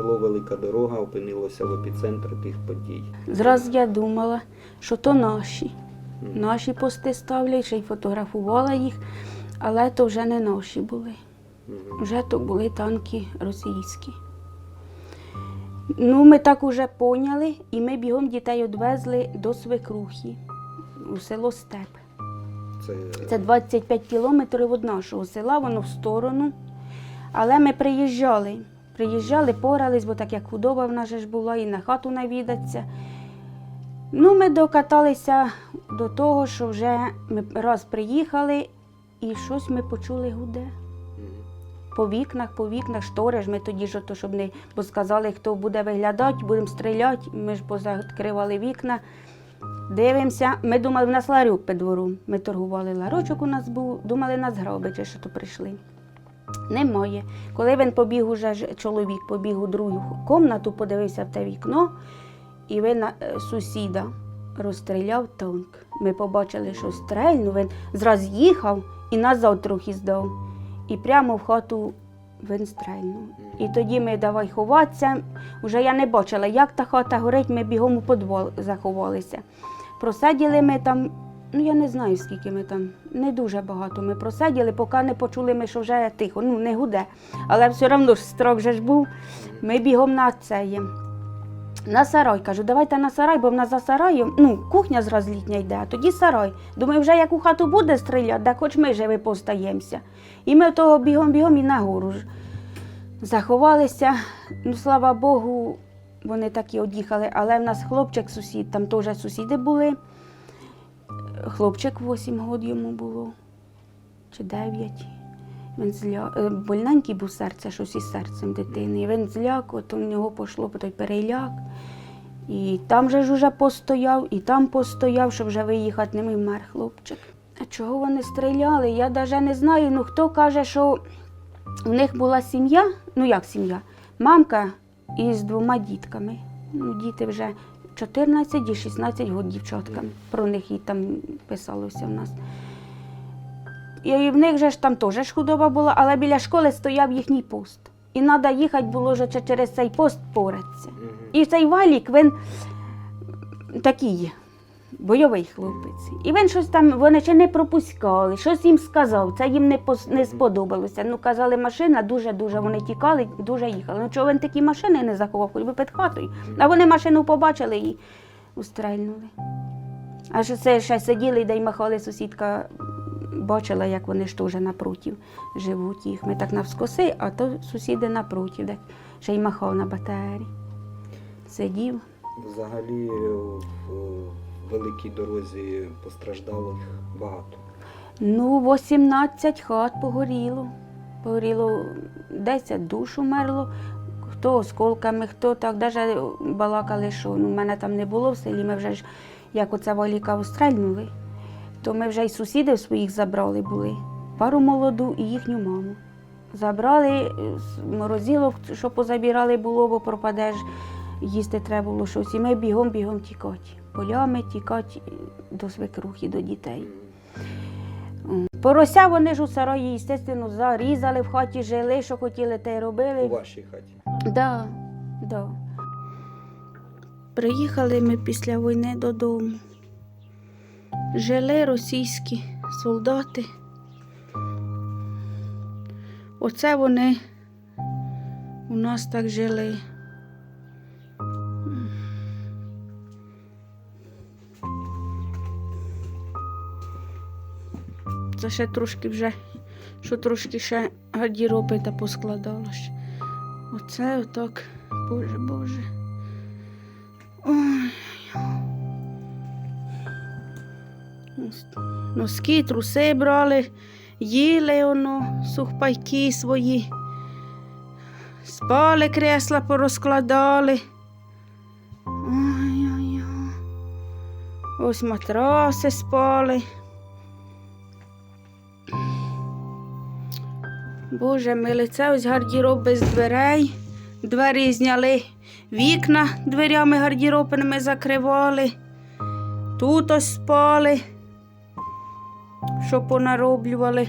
Село Велика Дорога опинилося в епіцентрі тих подій. Зразу я думала, що то наші. Наші пости ставлять, ще й фотографувала їх, але то вже не наші були. Вже то були танки російські. Ну, ми так уже поняли, і ми бігом дітей відвезли до свекрухи у село Степ. Це, Це 25 кілометрів від нашого села, воно в сторону. Але ми приїжджали. Приїжджали, порались, бо так як худоба в нас ж була, і на хату навідатися. Ну, ми докаталися до того, що вже ми раз приїхали, і щось ми почули гуде. По вікнах, по вікнах, штори ж ми тоді ж, ото, щоб не бо сказали, хто буде виглядати, будемо стріляти. Ми ж позакривали вікна. Дивимося, ми думали, в нас ларьок під двором. Ми торгували ларочок у нас був, думали, нас грабить, чи що то прийшли. Немає. Коли він побіг уже, чоловік побіг у другу кімнату, подивився в те вікно, і він е, сусіда розстріляв танк. Ми побачили, що стрельнув, він зразу їхав і назад трохи здав. І прямо в хату він стрельнув. І тоді ми давай ховатися. Уже я не бачила, як та хата горить, ми бігом у підвал заховалися. Просиділи ми там, ну я не знаю, скільки ми там, не дуже багато ми просиділи, поки не почули ми, що вже тихо, ну не гуде. Але все одно ж строк же ж був. Ми бігом на це. На сарай. Кажу, давайте на сарай, бо в нас за сараєм, ну, кухня зразу літня йде, а тоді сарай. Думаю, вже як у хату буде стріляти, так хоч ми живі постаємося. І ми того бігом-бігом і нагору ж заховалися. Ну, слава Богу, вони так і од'їхали. Але в нас хлопчик сусід, там теж сусіди були. Хлопчик 8 років йому було, чи 9. Він зля... е, больненький був серце, щось із серцем дитини. І він зляк, от у нього пішло той переляк. І там же ж уже постояв, і там постояв, щоб вже виїхати не міг мер хлопчик. А чого вони стріляли? Я навіть не знаю. Ну хто каже, що у них була сім'я, ну як сім'я? Мамка із двома дітками. Ну, діти вже 14 і 16 років дівчаткам. Про них і там писалося в нас. І в них же ж там теж худоба була, але біля школи стояв їхній пост. І треба їхати було вже через цей пост поратися. І цей валік, він такий бойовий хлопець. І він щось там, вони ще не пропускали, щось їм сказав, це їм не, пос- не сподобалося. Ну, казали, машина дуже-дуже, вони тікали, дуже їхали. Ну, чого він такі машини не заховав, хоч би під хатою. А вони машину побачили і устрельнули. А що це ще сиділи де й махали, сусідка бачила, як вони ж теж напротив живуть їх. Ми так навскоси, а то сусіди напротив, де ще й махав на БТРі. Сидів. Взагалі в великій дорозі постраждалих багато. Ну, 18 хат погоріло. Погоріло 10 душ умерло. Хто осколками, хто так, навіть балакали, що ну, мене там не було в селі. Ми вже ж, як оце валіка устрельнули, то ми вже й сусідів своїх забрали були. Пару молоду і їхню маму. Забрали з морозилок, що позабирали було, бо пропадеш, їсти треба було щось. І ми бігом-бігом тікати. Полями тікати до свекрухи, до дітей. Порося вони ж у сараї, естественно, зарізали, в хаті жили, що хотіли, те й робили. У вашій хаті. Да, да. Приїхали ми після війни додому. Жили російські солдати. Оце вони у нас так жили. Ще трошки вже, що трошки ще гардіроби та поскладало. Оце отак, Боже Боже. Ой. Носки, труси брали, їли воно, сухпайки свої. Спали кресла порозкладали. Ой-ой-ой. Ось матраси спали. Боже милий, це ось гардіроб без дверей. Двері зняли, вікна дверями гардіробними закривали. Тут ось спали, що понароблювали.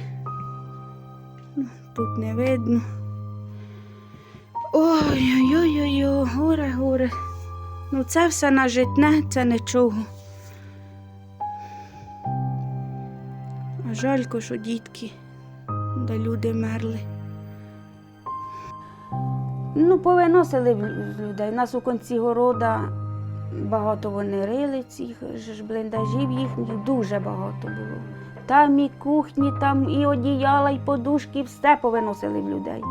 Ну, Тут не видно. Ой-ой-ой, горе, горе. Ну це все на житне, це нічого. А жалько, що дітки, де люди мерли. Ну, повиносили людей. У нас у кінці города багато вони рили цих бліндажів їхніх, дуже багато було. Там і кухні, там і одіяла, і подушки, все повиносили в людей.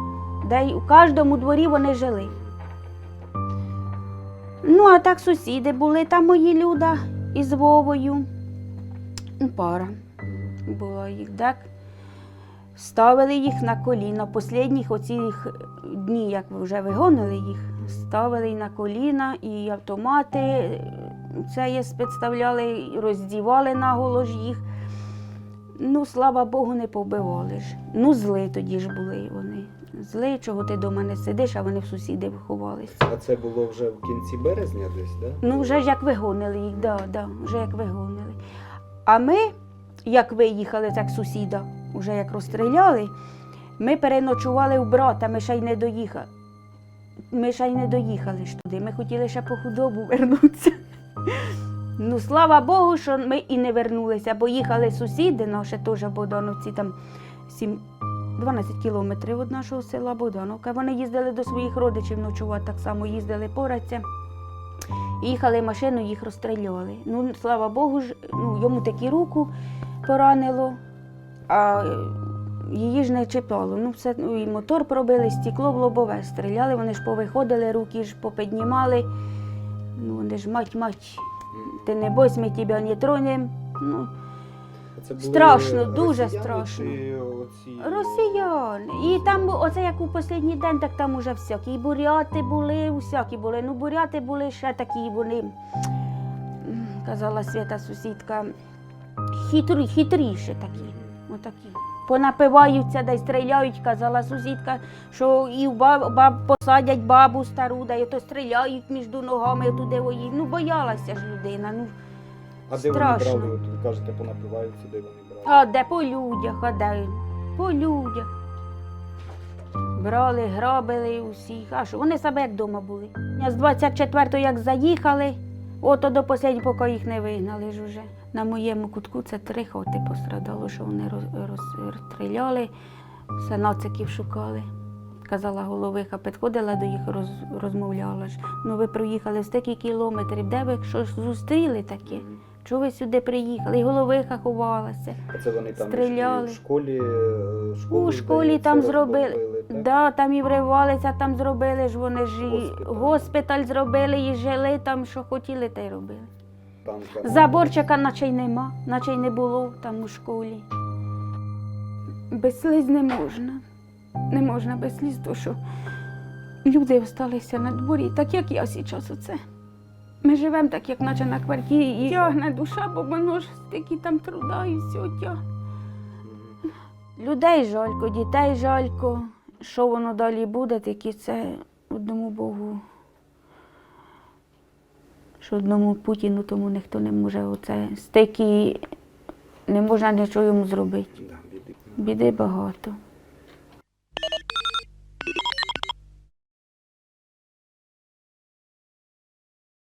Де й у кожному дворі вони жили. Ну, а так сусіди були там мої люда із Вовою. Пара була їх, так. Ставили їх на коліна. Послідніх оцих дні, як ви вже вигонили їх, ставили на коліна і автомати це є підставляли, роздівали наголо ж їх. Ну, слава Богу, не повбивали ж. Ну, зли тоді ж були вони. Зли, чого ти до мене сидиш, а вони в сусіди ховалися. А це було вже в кінці березня десь, так? Да? Ну, вже ж як вигонили їх, да, да, вже як вигонили. А ми, як виїхали, так сусіда, вже як розстріляли, ми переночували у брата, ми ще й не доїхали. Ми ще й не доїхали ж туди. Ми хотіли ще по худобу вернутися. Ну, слава Богу, що ми і не вернулися, бо їхали сусіди, наші теж Богдановці, там 7, 12 кілометрів від нашого села Богдановка. Вони їздили до своїх родичів ночувати, так само їздили порадься. Їхали машину, їх розстрілювали. Ну, слава Богу, ж, ну, йому таки руку поранило, а її ж не чіпало. Ну, все, ну, і мотор пробили, стекло в лобове стріляли, вони ж повиходили, руки ж попіднімали. Ну, вони ж мать, мать, ти не бойся, ми тебе не тронем. Ну, Це були Страшно, дуже страшно. оці- Росіяни. І там, оце як у останній день, так там уже всякі. І буряти були, всякі були. Ну, буряти були ще такі, вони, казала Свята сусідка, хитрі, хитріші такі. Отакі. Понапиваються, й стріляють, казала сусідка, що і баб, баб посадять бабу стару, да й то стріляють між ногами туди воїть. Ну, боялася ж людина. Ну, А де страшно. вони брали? От ви кажете, понапиваються, де вони брали? А де по людях, а де? По людях. Брали, грабили усіх. А що, вони себе як вдома були. Я з 24-го як заїхали, ото до останнього, поки їх не вигнали ж уже. На моєму кутку це три хати пострадало, що вони роз- роз- розстріляли, все нациків шукали. Казала головиха, підходила до їх, роз, розмовляла ж. Ну ви проїхали стільки кілометрів, де ви щось зустріли таке? Чого ви сюди приїхали? І головиха ховалася. А це вони там Стріляли. в школі, е, школу, У школі там зробили. так? Да, там і вривалися, там зробили ж вони ж Госпіталь. госпіталь зробили, і жили там, що хотіли, те й робили. Заборчика наче й нема, наче й не було там у школі. Без сліз не можна. Не можна без сліз, то що люди залишилися на дворі, так як я зараз оце. Ми живемо так, як наче на квартирі, і тягне душа, бо воно ж стільки там труда і всього тягне. Людей жалько, дітей жалько. Що воно далі буде, таки це одному Богу. Що одному Путіну тому ніхто не може оце стільки не можна нічого йому зробити. Біди. Біди багато.